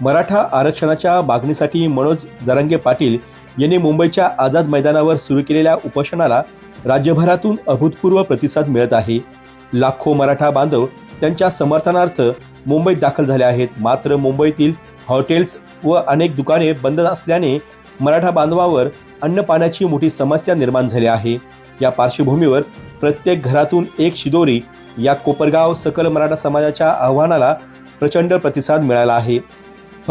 मराठा आरक्षणाच्या मागणीसाठी मनोज जरांगे पाटील यांनी मुंबईच्या आझाद मैदानावर सुरू केलेल्या उपोषणाला राज्यभरातून अभूतपूर्व प्रतिसाद मिळत आहे. लाखो मराठा बांधव त्यांच्या समर्थनार्थ मुंबईत दाखल झाले आहेत. मात्र मुंबईतील हॉटेल्स व अनेक दुकाने बंद असल्याने मराठा बांधवावर अन्न पाण्याची मोठी समस्या निर्माण झाली आहे. या पार्श्वभूमीवर प्रत्येक घरातून एक शिदोरी या कोपरगाव सकल मराठा समाजाच्या आव्हानाला प्रचंड प्रतिसाद मिळाला आहे.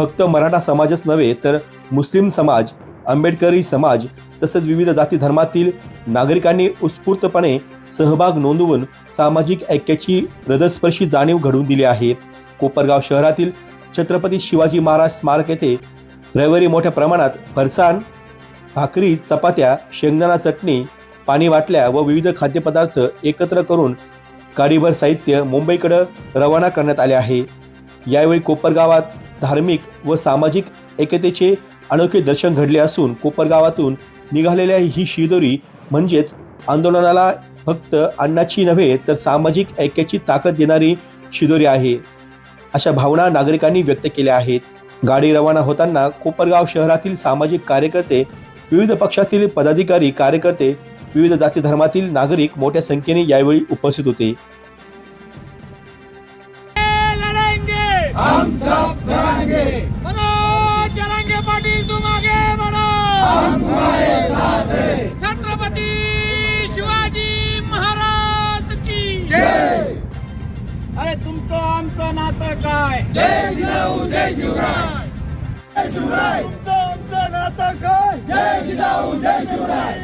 फक्त मराठा समाजच नव्हे तर मुस्लिम समाज आंबेडकरी समाज तसेच विविध जाती धर्मातील नागरिकांनी उत्स्फूर्तपणे सहभाग नोंदवून सामाजिक ऐक्याची हृदयस्पर्शी जाणीव घडवून दिली आहे. कोपरगाव शहरातील छत्रपती शिवाजी महाराज स्मारक येथे रविवारी मोठ्या प्रमाणात फरसाण भाकरी चपात्या शेंगदाणा चटणी पाणी बाटल्या व विविध खाद्यपदार्थ एकत्र करून गाडीभर साहित्य मुंबईकडं रवाना करण्यात आले आहे. यावेळी कोपरगावात धार्मिक व सामाजिक एकतेचे अनोखे दर्शन घडले असून कोपरगावातून निघालेल्या ही शिदोरी म्हणजेच आंदोलनाला फक्त अन्नाची नव्हे तर सामाजिक ऐक्याची ताकद देणारी शिदोरी आहे. अशा भावना नागरिकांनी व्यक्त केल्या आहेत. गाडी रवाना होताना कोपरगाव शहरातील सामाजिक कार्यकर्ते विविध पक्षातील पदाधिकारी कार्यकर्ते विविध जाती धर्मातील नागरिक मोठ्या संख्येने यावेळी उपस्थित होते. पाटिल तुम्हारे साथ हैं छत्रपति शिवाजी महाराज की। जय अरे तुमचं आमचं नातं काय? जय जिजाऊ जय शिवराय। जय शिवराय। तुमचं आमचं नातं काय? जय जिजाऊ जय शिवराय।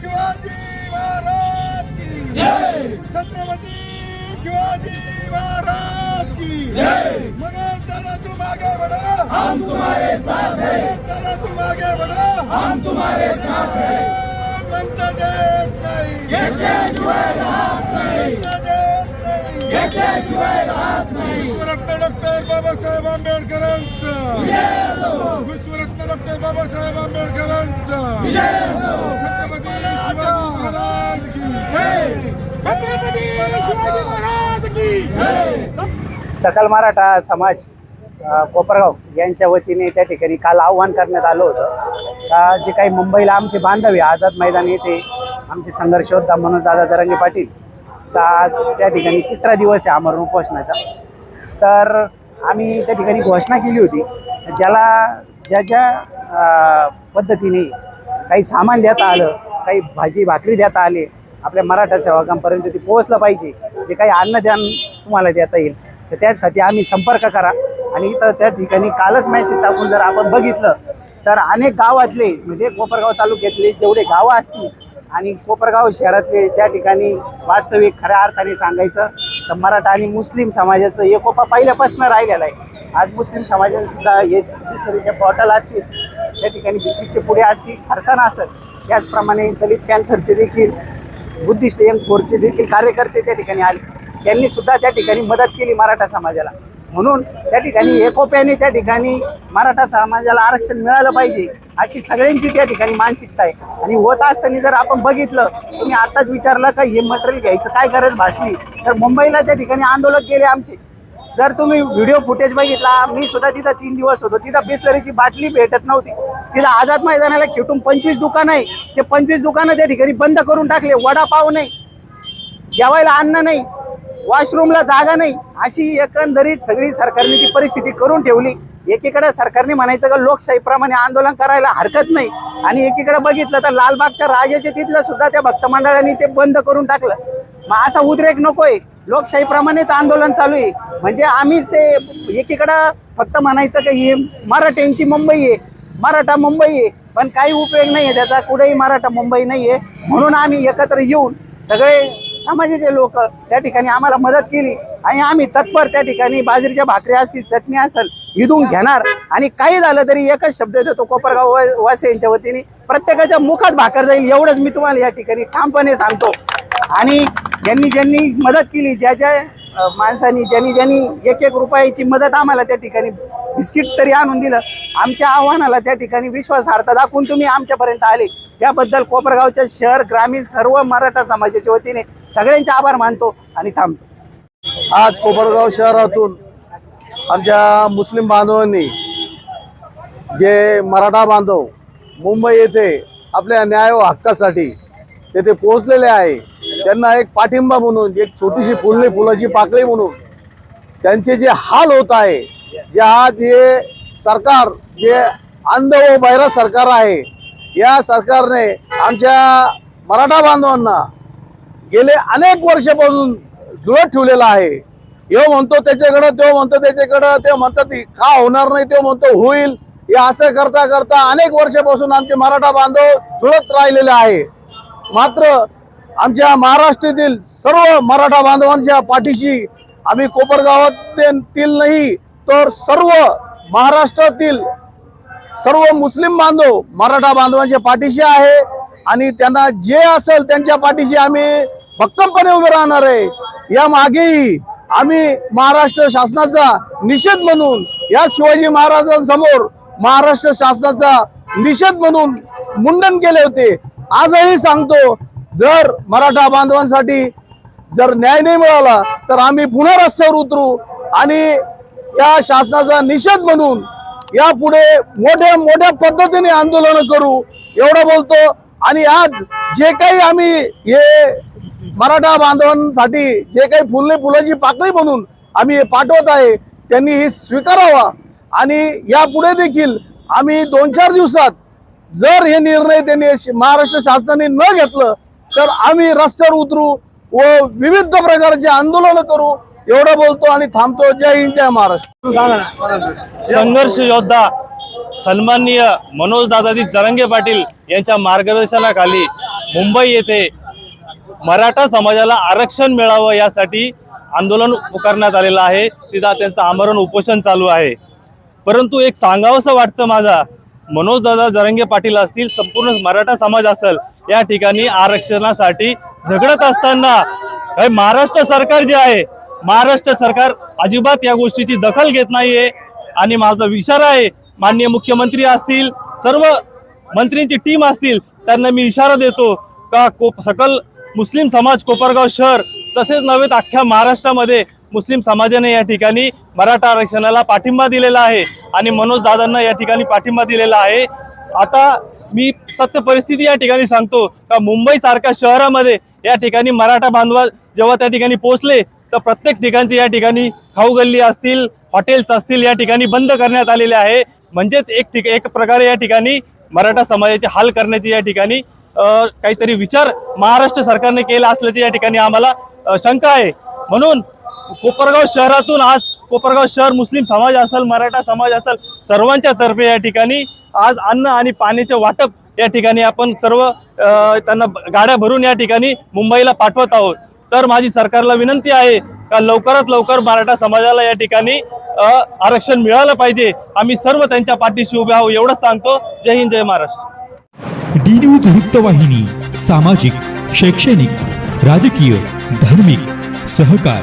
शिवाजी महाराज की। जय। छत्रपती शिवाजी महाराज की। जय। मनोज दादा तुम आगे बढ़ो। हम तुम्हारे साथ हैं। दादा तुम आगे बढ़ो। हम तुम्हारे साथ हैं। म्हणता देत नाही। घेतल्याशिवाय राहत नाही। म्हणता देत नाही। घेतल्याशिवाय राहत नाही। विश्वरत्न डॉक्टर बाबासाहेब आंबेडकरांचं। विश्वरत्न डॉक्टर बाबासाहेब आंबेडकरांचं। विजय असो छत्रपती शिवाजी महाराज की। सकल मराठा समाज कोपरगाव यांच्या वतीने त्या ठिकाणी काल आव्हान करण्यात आलं होतं. का जे काही मुंबईला आमचे बांधव आहे आझाद मैदान येथे आमचे संघर्षोद्धा म्हणून दादा जरांगे पाटील चा आज त्या ठिकाणी तिसरा दिवस आहे आमरण उपोषणाचा. तर आम्ही त्या ठिकाणी घोषणा केली होती ज्याला ज्या ज्या पद्धतीने काही सामान देता आलं काही भाजी भाकरी देता आले आपल्या मराठा सेवकांपर्यंत ते पोहोचलं पाहिजे. जे काही अन्नदान तुम्हाला देता येईल तर त्यासाठी आम्ही संपर्क करा. आणि इथं त्या ठिकाणी कालच मॅसेज टाकून जर आपण बघितलं तर अनेक गावातले म्हणजे कोपरगाव तालुक्यातले जेवढे गावं असतील आणि कोपरगाव शहरातले त्या ठिकाणी वास्तविक खऱ्या अर्थाने सांगायचं तर मराठा आणि मुस्लिम समाजाचं एकोपा पहिल्यापासून राहिलेलं आहे. आज मुस्लिम समाजात हे बिस्लरीचे बॉटल असतील त्या ठिकाणी बिस्किटचे पुढे असतील फरसाण असेल त्याचप्रमाणे दलित पॅन्थरचे देखील बुद्धिस्ट एम फोरचे देखील कार्यकर्ते त्या ठिकाणी आले. त्यांनी सुद्धा त्या ठिकाणी मदत केली मराठा समाजाला. म्हणून त्या ठिकाणी एकोप्याने त्या ठिकाणी मराठा समाजाला आरक्षण मिळालं पाहिजे अशी सगळ्यांची त्या ठिकाणी मानसिकता आहे. आणि होत असताना जर आपण बघितलं तुम्ही आताच विचारलं का हे मटेरियल घ्यायचं काय गरज भासली? तर मुंबईला त्या ठिकाणी आंदोलक गेले आमचे. जर तुम्ही व्हिडिओ फुटेज बघितला मी सुद्धा तिथं तीन दिवस होतो. तिथं बिस्लरीची बाटली भेटत नव्हती. तिथं आझाद मैदानाला खेटून पंचवीस दुकानं आहे. ते पंचवीस दुकानं त्या ठिकाणी बंद करून टाकले. वडापाव नाही. जेवायला अन्न नाही. वॉशरूमला जागा नाही. अशी एकंदरीत सगळी सरकारने ती परिस्थिती करून ठेवली. एकीकडे सरकारने म्हणायचं का लोकशाहीप्रमाणे आंदोलन करायला हरकत नाही. आणि एकीकडे बघितलं तर लालबागच्या राजाच्या तिथलं सुद्धा त्या भक्तमंडळाने ते बंद करून टाकलं. मग असा उद्रेक नकोय. लोकशाहीप्रमाणेच आंदोलन चालू आहे. म्हणजे आम्हीच ते एकीकडं फक्त म्हणायचं काही हे मराठ्यांची मुंबई आहे. मराठा मुंबई आहे. पण काही उपयोग नाही आहे त्याचा. कुठेही मराठा मुंबई नाही आहे. म्हणून आम्ही एकत्र येऊन सगळे समाजाचे लोक त्या ठिकाणी आम्हाला मदत केली. आणि आम्ही तत्पर त्या ठिकाणी बाजरीच्या भाकरी असतील चटणी असेल इदून घेणार. आणि काही झालं तरी एकच शब्द देतो कोपरगाव वा- वासियांच्या वतीने. प्रत्येकाच्या मुखात भाकर जाईल एवढंच मी तुम्हाला या ठिकाणी ठामपणे सांगतो. आणि ज्यांनी ज्यांनी मदत केली ज्या ज्या माणसांनी ज्यांनी ज्यांनी एक एक रुपयाची मदत आम्हाला त्या ठिकाणी बिस्किट तरी आणून दिलं. आमच्या आव्हानाला त्या ठिकाणी विश्वासार्हता दाखवून तुम्ही आमच्यापर्यंत आले. त्याबद्दल कोपरगावच्या शहर ग्रामीण सर्व मराठा समाजाच्या वतीने सगळ्यांचे आभार मानतो आणि थांबतो. आज कोपरगाव शहरातून आमच्या मुस्लिम बांधवांनी जे मराठा बांधव मुंबई येथे आपल्या न्याय व हक्कासाठी तेथे पोहोचलेले आहे त्यांना एक पाठिंबा म्हणून एक छोटीशी फुलणी फुलाची पाकळी म्हणून त्यांचे जे हाल होत आहे जे आज हे सरकार जे अंध व बैरा सरकार आहे या सरकारने आमच्या मराठा बांधवांना गेले अनेक वर्षापासून जुळत ठेवलेला आहे. हे म्हणतो त्याच्याकडं तो म्हणतो त्याच्याकडं ते म्हणतात का होणार नाही तो म्हणतो होईल. हे असं करता करता अनेक वर्षापासून आमचे मराठा बांधव जुळत राहिलेले आहे. मात्र आमच्या महाराष्ट्रातील सर्व मराठा बांधवांच्या पाठीशी आम्ही कोपरगावातील नाही तर सर्व महाराष्ट्रातील सर्व मुस्लिम बांधव मराठा बांधवांच्या पाठीशी आहे. आणि त्यांना जे असेल त्यांच्या पाठीशी आम्ही भक्कमपणे उभे राहणार आहे. या मागेही आम्ही महाराष्ट्र शासनाचा निषेध म्हणून या शिवाजी महाराजांसमोर महाराष्ट्र शासनाचा निषेध म्हणून मुंडन केले होते. आजही सांगतो जर मराठा बांधवांसाठी जर न्याय नाही मिळाला तर आम्ही पुन्हा रस्त्यावर उतरू आणि या शासनाचा निषेध म्हणून यापुढे मोठ्या मोठ्या पद्धतीने आंदोलन करू एवढं बोलतो. आणि आज जे काही आम्ही हे मराठा बांधवांसाठी जे काही फुलने फुलाची पाकळी म्हणून आम्ही हे पाठवत आहे त्यांनी हे स्वीकारावा. आणि यापुढे देखील आम्ही दोन चार दिवसात जर हे निर्णय त्यांनी महाराष्ट्र शासनाने न घेतलं तर आम्ही रस्त्यावर उतरू व विविध प्रकारचे आंदोलन करू एवढं बोलतो आणि थांबतो. जय हिंद जय महाराष्ट्र. संघर्ष योद्धा सन्माननीय मनोज दादाजी जरंगे पाटील यांच्या मार्गदर्शनाखाली मुंबई येथे मराठा समाजाला आरक्षण मिळावं यासाठी आंदोलन पुकारण्यात आलेलं आहे. तिथं त्यांचं आमरण उपोषण चालू आहे. परंतु एक सांगावंसं वाटतं माझा मनोज दादा जरंगे पाटील असतील संपूर्ण मराठा समाज असेल या ठिकाणी आरक्षणासाठी झगडत असताना हे महाराष्ट्र सरकार जे आहे महाराष्ट्र सरकार अजिबात या गोष्टीची दखल घेत नाहीये. आणि माझा विचार आहे माननीय मुख्यमंत्री असतील सर्व मंत्रींची टीम असतील त्यांना मी इशारा देतो का कोप सकल मुस्लिम समाज कोपरगाव शहर तसेच नव्हे तर अख्ख्या महाराष्ट्रामध्ये मुस्लिम समाजाने या ठिकाणी मराठा आरक्षणाला पाठिंबा दिलेला आहे. आणि मनोज दादांना या ठिकाणी पाठिंबा दिलेला आहे. आता मी सत्य परिस्थिती या ठिकाणी सांगतो का मुंबई सारख्या शहरामध्ये या ठिकाणी मराठा बांधवा जेव्हा त्या ठिकाणी पोहोचले तर प्रत्येक ठिकाणचे या ठिकाणी खाऊ गल्ली असतील हॉटेल्स असतील या ठिकाणी बंद करण्यात आलेले आहे. म्हणजेच एक ठिक एक प्रकारे या ठिकाणी मराठा समाजाचे हाल करण्याची या ठिकाणी काहीतरी विचार महाराष्ट्र सरकारने केला असल्याची या ठिकाणी आम्हाला शंका आहे. म्हणून कोपरगाव शहरातून आज कोपरगाव शहर मुस्लिम समाज असेल मराठा समाज असेल सर्वांच्या तर्फे या ठिकाणी आज अन्न आणि पाण्याचे वाटप या ठिकाणी आपण सर्व त्यांना गाड्या भरून या ठिकाणी मुंबईला पाठवत आहोत. तर माझी सरकारला विनंती आहे का लवकरात लवकर मराठा समाजाला या ठिकाणी आरक्षण मिळालं पाहिजे. आम्ही सर्व त्यांच्या पाठीशी उभे आहोत एवढंच सांगतो. जय हिंद जय महाराष्ट्र. डी न्यूज वृत्तवाहिनी सामाजिक शैक्षणिक राजकीय धार्मिक सहकार.